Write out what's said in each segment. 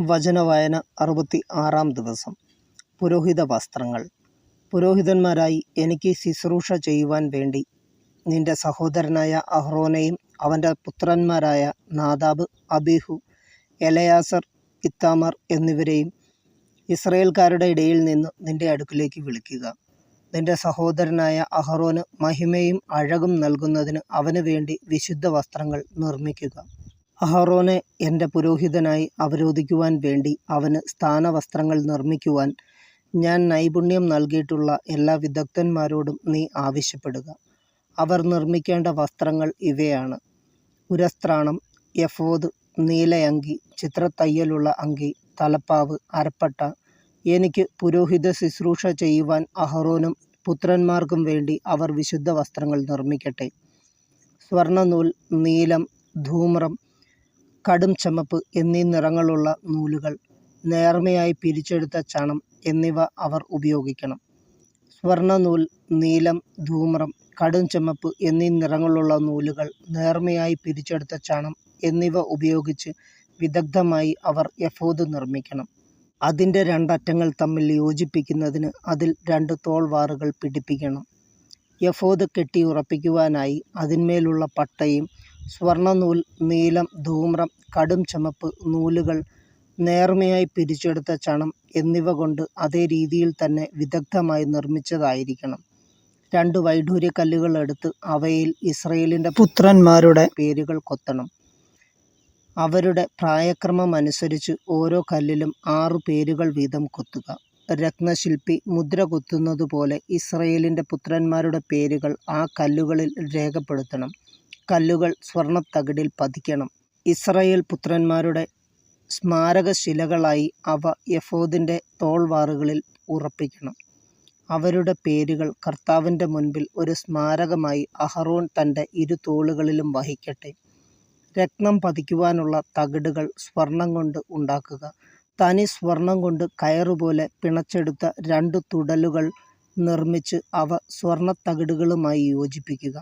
വചനവായന അറുപത്തി ആറാം ദിവസം. പുരോഹിത വസ്ത്രങ്ങൾ. പുരോഹിതന്മാരായി എനിക്ക് ശുശ്രൂഷ ചെയ്യുവാൻ വേണ്ടി നിന്റെ സഹോദരനായ അഹ്റോനെയും അവന്റെ പുത്രന്മാരായ നാദാബ് അബിഹു എലയാസർ ഇത്താമർ എന്നിവരെയും ഇസ്രയേൽക്കാരുടെ ഇടയിൽ നിന്ന് നിന്റെ അടുക്കിലേക്ക് വിളിക്കുക. നിന്റെ സഹോദരനായ അഹ്റോന് മഹിമയും അഴകും നൽകുന്നതിന് അവന് വേണ്ടി വിശുദ്ധ വസ്ത്രങ്ങൾ നിർമ്മിക്കുക. അഹറോനെ എന്റെ പുരോഹിതനായി അവരോധിക്കുവാൻ വേണ്ടി അവന് സ്ഥാനവസ്ത്രങ്ങൾ നിർമ്മിക്കുവാൻ ഞാൻ നൈപുണ്യം നൽകിയിട്ടുള്ള എല്ലാ വിദഗ്ധന്മാരോടും നീ ആവശ്യപ്പെടുക. അവർ നിർമ്മിക്കേണ്ട വസ്ത്രങ്ങൾ ഇവയാണ്. ഉരസ്ത്രാണം യഫോദ് നീലയങ്കി ചിത്രത്തയ്യലുള്ള അങ്കി തലപ്പാവ് അരപ്പട്ട. എനിക്ക് പുരോഹിത ശുശ്രൂഷ ചെയ്യുവാൻ അഹറോനും പുത്രന്മാർക്കും വേണ്ടി അവർ വിശുദ്ധ വസ്ത്രങ്ങൾ നിർമ്മിക്കട്ടെ. സ്വർണനൂൽ നീലം ധൂമ്രം കടും ചമപ്പ് എന്നീ നിറങ്ങളുള്ള നൂലുകൾ നേർമയായി പിരിച്ചെടുത്ത ചണം എന്നിവ അവർ ഉപയോഗിക്കണം. സ്വർണനൂൽ നീലം ധൂമ്രം കടും ചുമപ്പ് എന്നീ നിറങ്ങളുള്ള നൂലുകൾ നേർമയായി പിരിച്ചെടുത്ത ചണം എന്നിവ ഉപയോഗിച്ച് വിദഗ്ധമായി അവർ എഫോദ് നിർമ്മിക്കണം. അതിന്റെ രണ്ടറ്റങ്ങൾ തമ്മിൽ യോജിപ്പിക്കുന്നതിന് അതിൽ രണ്ട് തോൾവാറുകൾ പിടിപ്പിക്കണം. യഫോദ് കെട്ടി ഉറപ്പിക്കുവാനായി അതിന്മേലുള്ള പട്ടയും സ്വർണനൂൽ നീലം ധൂമ്രം കടും ചുമപ്പ് നൂലുകൾ നേർമയായി പിരിച്ചെടുത്ത ചണം എന്നിവ കൊണ്ട് അതേ രീതിയിൽ തന്നെ വിദഗ്ധമായി നിർമ്മിച്ചതായിരിക്കണം. രണ്ട് വൈഡൂര്യക്കല്ലുകൾ എടുത്ത് അവയിൽ ഇസ്രയേലിന്റെ പുത്രന്മാരുടെ പേരുകൾ കൊത്തണം. അവരുടെ പ്രായക്രമം അനുസരിച്ച് ഓരോ കല്ലിലും ആറു പേരുകൾ വീതം കൊത്തുക. രത്നശില്പി മുദ്ര കൊത്തുന്നതുപോലെ ഇസ്രയേലിന്റെ പുത്രന്മാരുടെ പേരുകൾ ആ കല്ലുകളിൽ രേഖപ്പെടുത്തണം. കല്ലുകൾ സ്വർണത്തകിടിൽ പതിക്കണം. ഇസ്രായേൽ പുത്രന്മാരുടെ സ്മാരകശിലകളായി അവ യഫോദിന്റെ തോൾവാറുകളിൽ ഉറപ്പിക്കണം. അവരുടെ പേരുകൾ കർത്താവിന്റെ മുൻപിൽ ഒരു സ്മാരകമായി അഹറോൻ തന്റെ ഇരു തോളുകളിലും വഹിക്കട്ടെ. രത്നം പതിക്കുവാനുള്ള തകിടുകൾ സ്വർണം കൊണ്ട് ഉണ്ടാക്കുക. തനി സ്വർണം കൊണ്ട് കയറുപോലെ പിണച്ചെടുത്ത രണ്ടു തുടലുകൾ നിർമ്മിച്ച് അവ സ്വർണത്തകിടുകളുമായി യോജിപ്പിക്കുക.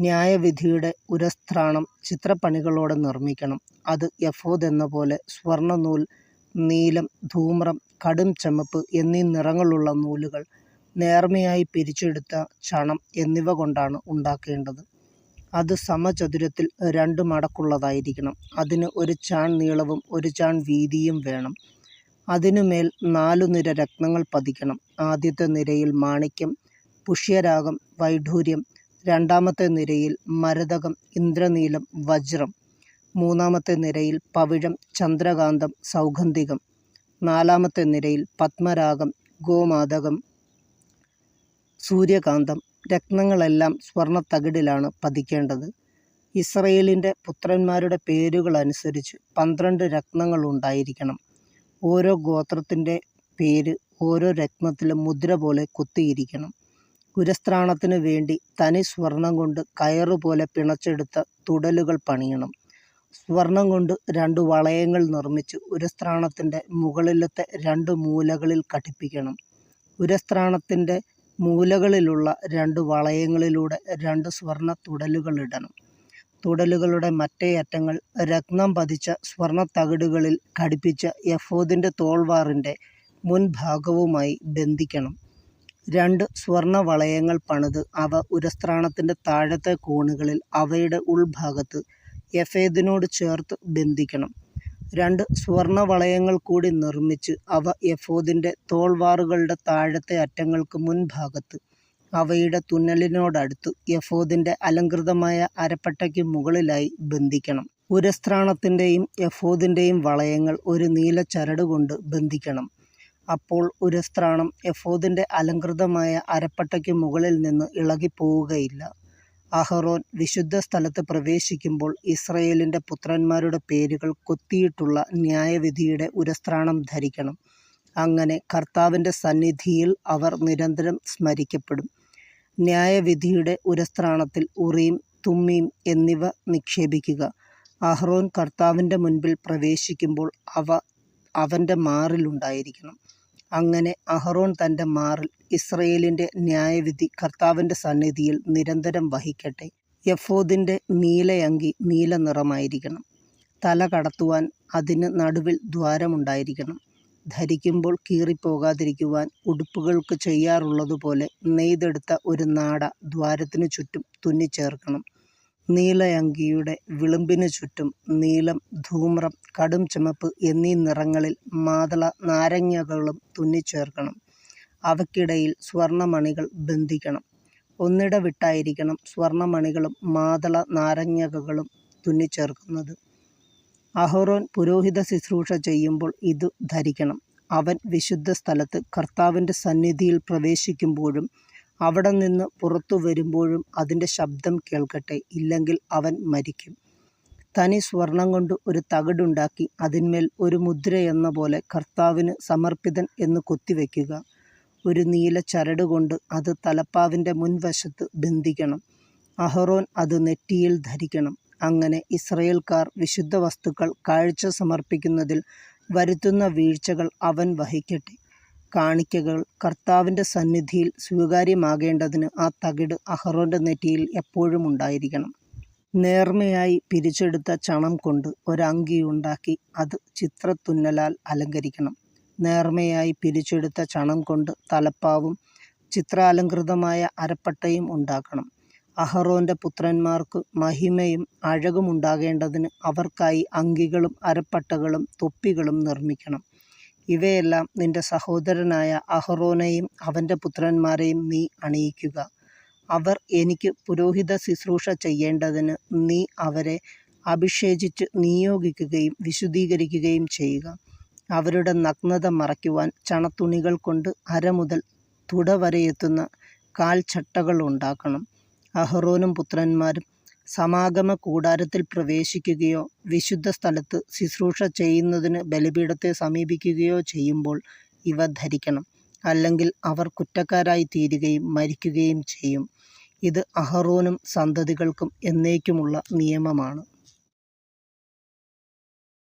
ന്യായവിധിയുടെ ഉരസ്ത്രാണം ചിത്രപ്പണികളോടെ നിർമ്മിക്കണം. അത് യഫോദ് എന്ന പോലെ സ്വർണനൂൽ നീലം ധൂമ്രം കടും ചുമപ്പ് എന്നീ നിറങ്ങളുള്ള നൂലുകൾ നേർമയായി പിരിച്ചെടുത്ത ചണം എന്നിവ കൊണ്ടാണ് ഉണ്ടാക്കേണ്ടത്. അത് സമചതുരത്തിൽ രണ്ട് മടക്കുള്ളതായിരിക്കണം. അതിന് ഒരു ചാൺ നീളവും ഒരു ചാൺ വീതിയും വേണം. അതിനുമേൽ നാലു നിര രത്നങ്ങൾ പതിക്കണം. ആദ്യത്തെ നിരയിൽ മാണിക്യം പുഷ്യരാഗം വൈഢൂര്യം രണ്ടാമത്തെ നിരയിൽ മരതകം ഇന്ദ്രനീലം വജ്രം. മൂന്നാമത്തെ നിരയിൽ പവിഴം ചന്ദ്രകാന്തം സൗഗന്ധികം. നാലാമത്തെ നിരയിൽ പത്മരാഗം ഗോമാതകം സൂര്യകാന്തം. രത്നങ്ങളെല്ലാം സ്വർണത്തകിടിലാണ് പതിക്കേണ്ടത്. ഇസ്രയേലിന്റെ പുത്രന്മാരുടെ പേരുകളനുസരിച്ച് പന്ത്രണ്ട് രത്നങ്ങൾ ഉണ്ടായിരിക്കണം ഓരോ ഗോത്രത്തിന്റെ പേര് ഓരോ രത്നത്തിലും മുദ്ര പോലെ കൊത്തിയിരിക്കണം. ഉരസ്ത്രാണത്തിന് വേണ്ടി തനി സ്വർണം കൊണ്ട് കയറുപോലെ പിണച്ചെടുത്ത തുടലുകൾ പണിയണം. സ്വർണം കൊണ്ട് രണ്ടു വളയങ്ങൾ നിർമ്മിച്ച് ഉരസ്ത്രാണത്തിന്റെ മുകളിലത്തെ രണ്ട് മൂലകളിൽ ഘടിപ്പിക്കണം ഉരസ്ത്രാണത്തിന്റെ മൂലകളിലുള്ള രണ്ട് വളയങ്ങളിലൂടെ രണ്ട് സ്വർണ തുടലുകൾ ഇടണം. തുടലുകളുടെ മറ്റേ അറ്റങ്ങൾ രത്നം പതിച്ച സ്വർണത്തകിടുകളിൽ ഘടിപ്പിച്ച എഫോദിന്റെ തോൾവാറിന്റെ മുൻഭാഗവുമായി ബന്ധിക്കണം. രണ്ട് സ്വർണവളയങ്ങൾ പണിത് അവ ഉരസ്ത്രാണത്തിന്റെ താഴത്തെ കോണുകളിൽ അവയുടെ ഉൾഭാഗത്ത് യഫേദിനോട് ചേർത്ത് ബന്ധിക്കണം. രണ്ട് സ്വർണവളയങ്ങൾ കൂടി നിർമ്മിച്ച് അവ യഫോദിന്റെ തോൾവാറുകളുടെ താഴത്തെ അറ്റങ്ങൾക്ക് മുൻഭാഗത്ത് അവയുടെ തുന്നലിനോടടുത്ത് യഫോദിന്റെ അലങ്കൃതമായ അരപ്പട്ടയ്ക്ക് മുകളിലായി ബന്ധിക്കണം. ഉരസ്ത്രാണത്തിന്റെയും യഫോദിന്റെയും വളയങ്ങൾ ഒരു നീല ചരട് കൊണ്ട് ബന്ധിക്കണം. അപ്പോൾ ഉരസ്ത്രാണം എഫോദിന്റെ അലങ്കൃതമായ അരപ്പട്ടയ്ക്ക് മുകളിൽ നിന്ന് ഇളകിപ്പോവുകയില്ല. അഹറോൻ വിശുദ്ധ സ്ഥലത്ത് പ്രവേശിക്കുമ്പോൾ ഇസ്രയേലിന്റെ പുത്രന്മാരുടെ പേരുകൾ കൊത്തിയിട്ടുള്ള ന്യായവിധിയുടെ ഉരസ്ത്രാണം ധരിക്കണം. അങ്ങനെ കർത്താവിന്റെ സന്നിധിയിൽ അവർ നിരന്തരം സ്മരിക്കപ്പെടും. ന്യായവിധിയുടെ ഉരസ്ത്രാണത്തിൽ ഉറിയും തുമ്മിയും എന്നിവ നിക്ഷേപിക്കുക. അഹ്റോൻ കർത്താവിന്റെ മുൻപിൽ പ്രവേശിക്കുമ്പോൾ അവ അവന്റെ മാറിലുണ്ടായിരിക്കണം അങ്ങനെ അഹറോൻ തന്റെ മാറിൽ ഇസ്രയേലിന്റെ ന്യായവിധി കർത്താവിന്റെ സന്നിധിയിൽ നിരന്തരം വഹിക്കട്ടെ യഫോദിന്റെ നീലയങ്കി നീല നിറമായിരിക്കണം തല കടത്തുവാൻ അതിന് നടുവിൽ ദ്വാരമുണ്ടായിരിക്കണം. ധരിക്കുമ്പോൾ കീറിപ്പോകാതിരിക്കുവാൻ ഉടുപ്പുകൾക്ക് ചെയ്യാറുള്ളതുപോലെ നെയ്തെടുത്ത ഒരു നാട ദ്വാരത്തിനു ചുറ്റും തുന്നിച്ചേർക്കണം. നീലയങ്കിയുടെ വിളുമ്പിനു ചുറ്റും നീലം, ധൂമ്രം, കടും ചുമപ്പ് എന്നീ നിറങ്ങളിൽ മാതള നാരങ്ങകളും തുന്നിച്ചേർക്കണം. അവയ്ക്കിടയിൽ സ്വർണമണികൾ ബന്ധിക്കണം. ഒന്നിടവിട്ടായിരിക്കണം സ്വർണമണികളും മാതള നാരങ്ങകളും തുന്നിച്ചേർക്കുന്നത്. പുരോഹിത പുരോഹിതശുശ്രൂഷ ചെയ്യുമ്പോൾ ഇത് ധരിക്കണം. അവൻ വിശുദ്ധ സ്ഥലത്ത് കർത്താവിന്റെ സന്നിധിയിൽ പ്രവേശിക്കുമ്പോഴും അവിടെനിന്ന് പുറത്തു വരുമ്പോഴും അതിന്റെ ശബ്ദം കേൾക്കട്ടെ. ഇല്ലെങ്കിൽ അവൻ മരിക്കും. തനി സ്വർണം കൊണ്ട് ഒരു തകിടുണ്ടാക്കി അതിന്മേൽ ഒരു മുദ്രയെന്ന പോലെ കർത്താവിന് സമർപ്പിതൻ എന്ന് കൊത്തിവെക്കുക ഒരു നീല ചരട് കൊണ്ട് അത് തലപ്പാവിന്റെ മുൻവശത്ത് ബന്ധിക്കണം. അഹറോൻ അത് നെറ്റിയിൽ ധരിക്കണം. അങ്ങനെ ഇസ്രയേൽക്കാർ വിശുദ്ധ വസ്തുക്കൾ കാഴ്ച സമർപ്പിക്കുന്നതിൽ വരുത്തുന്ന വീഴ്ചകൾ അവൻ വഹിക്കട്ടെ. കാണിക്കകൾ കർത്താവിന്റെ സന്നിധിയിൽ സ്വീകാര്യമാകേണ്ടതിന് ആ തകിട് അഹറോന്റെ നെറ്റിയിൽ എപ്പോഴും ഉണ്ടായിരിക്കണം. നേർമയായി പിരിച്ചെടുത്ത ചണം കൊണ്ട് ഒരങ്കി ഉണ്ടാക്കി അത് ചിത്രത്തുന്നലാൽ അലങ്കരിക്കണം. നേർമയായി പിരിച്ചെടുത്ത ചണം കൊണ്ട് തലപ്പാവും ചിത്രാലങ്കൃതമായ അരപ്പട്ടയും ഉണ്ടാക്കണം. അഹറോന്റെ പുത്രന്മാർക്ക് മഹിമയും അഴകുമുണ്ടാകേണ്ടതിന് അവർക്കായി അങ്കികളും അരപ്പട്ടകളും തൊപ്പികളും നിർമ്മിക്കണം. ഇവയെല്ലാം നിന്റെ സഹോദരനായ അഹറോനെയും അവന്റെ പുത്രന്മാരെയും നീ അണിയിക്കുക. അവർ എനിക്ക് പുരോഹിത ശുശ്രൂഷ ചെയ്യേണ്ടതിന് നീ അവരെ അഭിഷേചിച്ച് നിയോഗിക്കുകയും വിശുദ്ധീകരിക്കുകയും ചെയ്യുക. അവരുടെ നഗ്നത മറയ്ക്കുവാൻ ചണത്തുണികൾ കൊണ്ട് അര മുതൽ തുടവരെയെത്തുന്ന കാൽച്ചട്ടകളുണ്ടാക്കണം. അഹ്റോനും പുത്രന്മാരും സമാഗമകൂടാരത്തിൽ പ്രവേശിക്കുകയോ വിശുദ്ധ സ്ഥലത്ത് ശുശ്രൂഷ ചെയ്യുന്നതിന് ബലിപീഠത്തെ സമീപിക്കുകയോ ചെയ്യുമ്പോൾ ഇവ ധരിക്കണം. അല്ലെങ്കിൽ അവർ കുറ്റക്കാരായി തീരുകയും മരിക്കുകയും ചെയ്യും. ഇത് അഹറോനും സന്തതികൾക്കും എന്നേക്കുമുള്ള നിയമമാണ്.